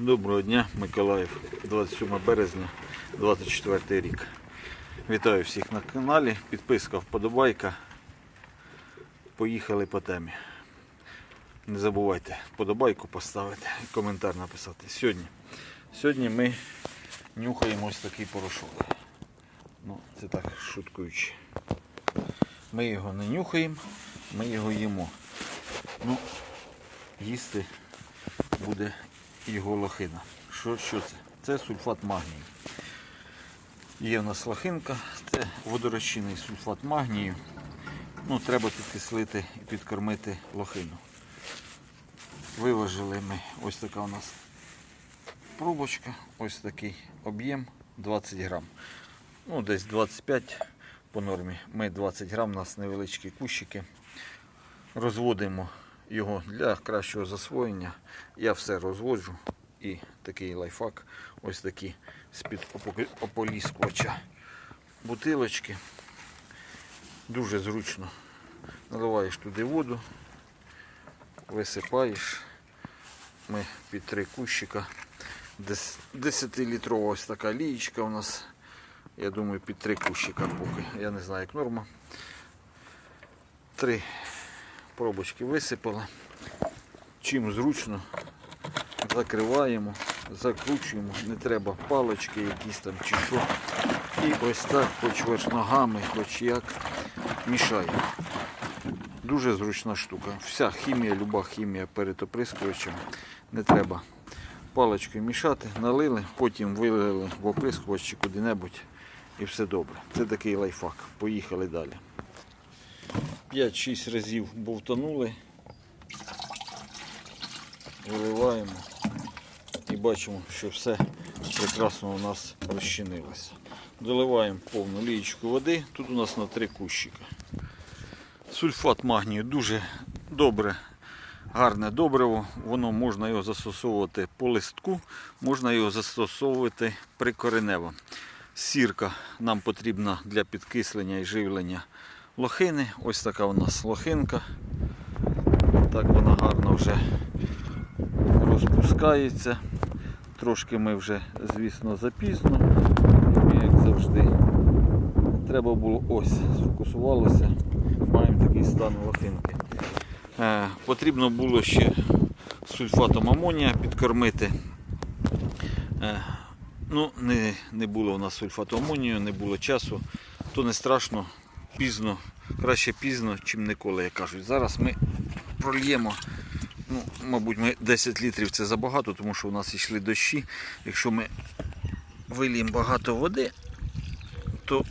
Доброго дня, Миколаїв, 27 березня, 24 рік. Вітаю всіх на каналі. Підписка, вподобайка. Поїхали по темі. Не забувайте вподобайку поставити і коментар написати. Сьогодні. Сьогодні ми нюхаємо ось такий порошок. Ну, це так шуткуючи. Ми його не нюхаємо, ми його їмо. Ну, їсти буде його лохина. Що, що це? Це сульфат магнію. Є в нас лохинка, це водорозчинний сульфат магнію. Ну, треба підкислити і підкормити лохину. Виложили ми ось така у нас пробочка, ось такий об'єм 20 грам. Ну, десь 25 по нормі. Ми 20 грам, у нас невеличкі кущики. Розводимо його для кращого засвоєння. Я все розводжу. І такий лайфхак, ось такі з-під ополіскувача бутилочки. Дуже зручно. Наливаєш туди воду, висипаєш. Ми під три кущика. Дес- 10-літрова ось така лієчка у нас. Я думаю, під три кущика поки. Я не знаю, як норма. Три пробочки висипали. Чим зручно закриваємо, закручуємо, не треба палочки якісь там чи що. І ось так, хоч хоч ногами, хоч як, мішаємо. Дуже зручна штука. Вся хімія, люба хімія перед оприскувачем. Не треба паличкою мішати, налили, потім вилили в оприскувач чи куди-небудь і все добре. Це такий лайфхак. Поїхали далі. 5-6 разів бовтанули, виливаємо і бачимо, що все прекрасно у нас розчинилося. Доливаємо повну лієчку води, тут у нас на три кущика. Сульфат магнію дуже добре, гарне добриво, воно можна його застосовувати по листку, можна його застосовувати прикоренево. Сірка нам потрібна для підкислення і живлення лохини. Ось така у нас лохинка. Так вона гарно вже розпускається. Трошки ми вже, звісно, запізно, як завжди. Треба було ось, сфокусувалося. Маємо такий стан лохинки. Е, потрібно було ще сульфатом амонія підкормити. Е, ну, не, не було у нас сульфату амонію, не було часу, то не страшно, пізно, краще пізно, чим ніколи, як кажуть. Зараз ми прольємо. Ну, мабуть, ми 10 літрів це забагато, тому що у нас йшли дощі. Якщо ми виліємо багато води, то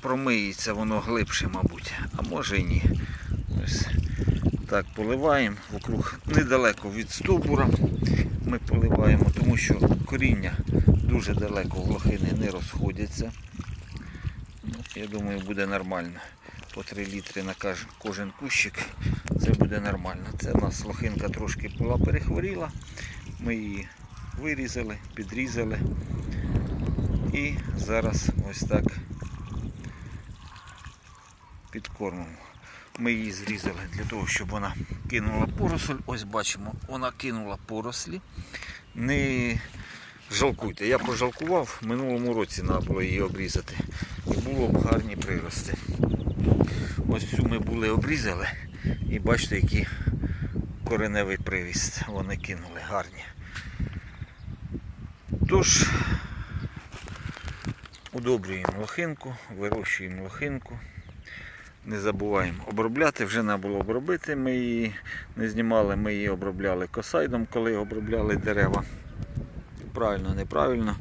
промиється воно глибше, мабуть, а може і ні. Ось так поливаємо вокруг недалеко від стовбура. Ми поливаємо, тому що коріння дуже далеко в лохини не розходяться. Я думаю, буде нормально. По 3 літри на кожен кущик. Це буде нормально. Це у нас лохинка трошки була перехворіла. Ми її вирізали, підрізали. І зараз ось так підкормимо. Ми її зрізали для того, щоб вона кинула поросль. Ось бачимо, вона кинула порослі. Не жалкуйте. Я пожалкував, минулому році треба було її обрізати. Було б гарні прирости. Ось цю ми були обрізали і бачите, який кореневий привіст вони кинули гарні. Тож, удобрюємо лохинку, вирощуємо лохинку. Не забуваємо обробляти, вже треба було обробити. Ми її не знімали, ми її обробляли косайдом, коли обробляли дерева. Правильно, неправильно.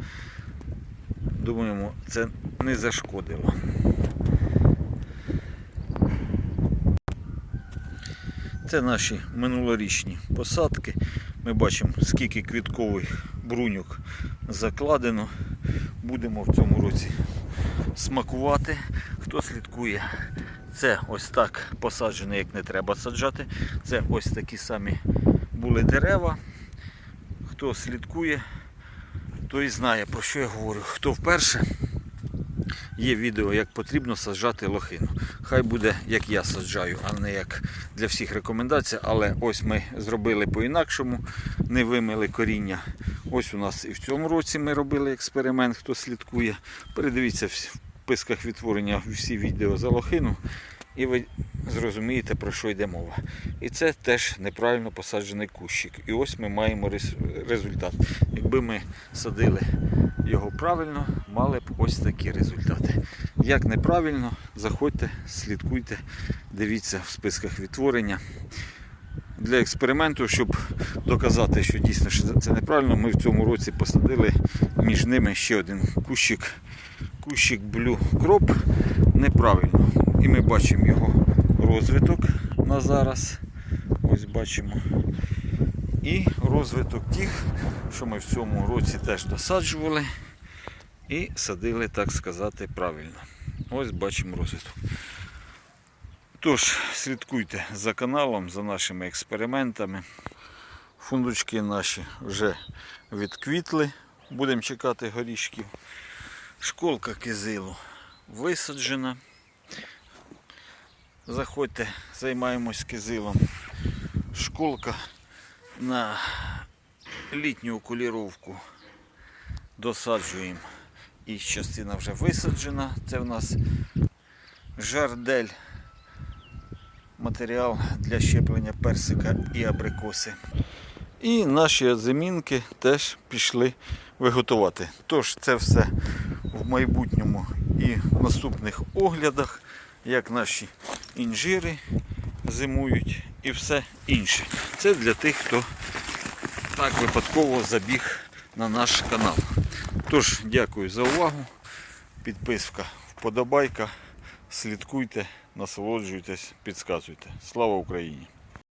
Думаємо, це не зашкодило. Це наші минулорічні посадки. Ми бачимо, скільки квіткових бруньок закладено. Будемо в цьому році смакувати. Хто слідкує, це ось так посаджено, як не треба саджати. Це ось такі самі були дерева. Хто слідкує, той знає, про що я говорю. Хто вперше, є відео, як потрібно саджати лохину. Хай буде, як я саджаю, а не як для всіх рекомендацій. Але ось ми зробили по-інакшому, не вимили коріння. Ось у нас і в цьому році ми робили експеримент, хто слідкує. Передивіться в списках відтворення всі відео за лохину. І ви зрозумієте, про що йде мова. І це теж неправильно посаджений кущик. І ось ми маємо результат. Якби ми садили його правильно, мали б ось такі результати. Як неправильно, заходьте, слідкуйте, дивіться в списках відтворення. Для експерименту, щоб доказати, що дійсно що це неправильно, ми в цьому році посадили між ними ще один кущик, кущик Blue Crop неправильно. І ми бачимо його розвиток на зараз. Ось бачимо. І розвиток тих, що ми в цьому році теж досаджували і садили, так сказати, правильно. Ось бачимо розвиток. Тож, слідкуйте за каналом, за нашими експериментами. Фундучки наші вже відквітли. Будемо чекати горішків. Школка кизилу висаджена. Заходьте, займаємось кизилом. Школка на літню окуліровку досаджуємо. І частина вже висаджена. Це в нас жардель. Матеріал для щеплення персика і абрикоси. І наші озимінки теж пішли виготувати. Тож це все в майбутньому і в наступних оглядах, як наші інжири зимують і все інше. Це для тих, хто так випадково забіг на наш канал. Тож, дякую за увагу. Підписка, вподобайка. Слідкуйте, насолоджуйтесь, підказуйте. Слава Україні!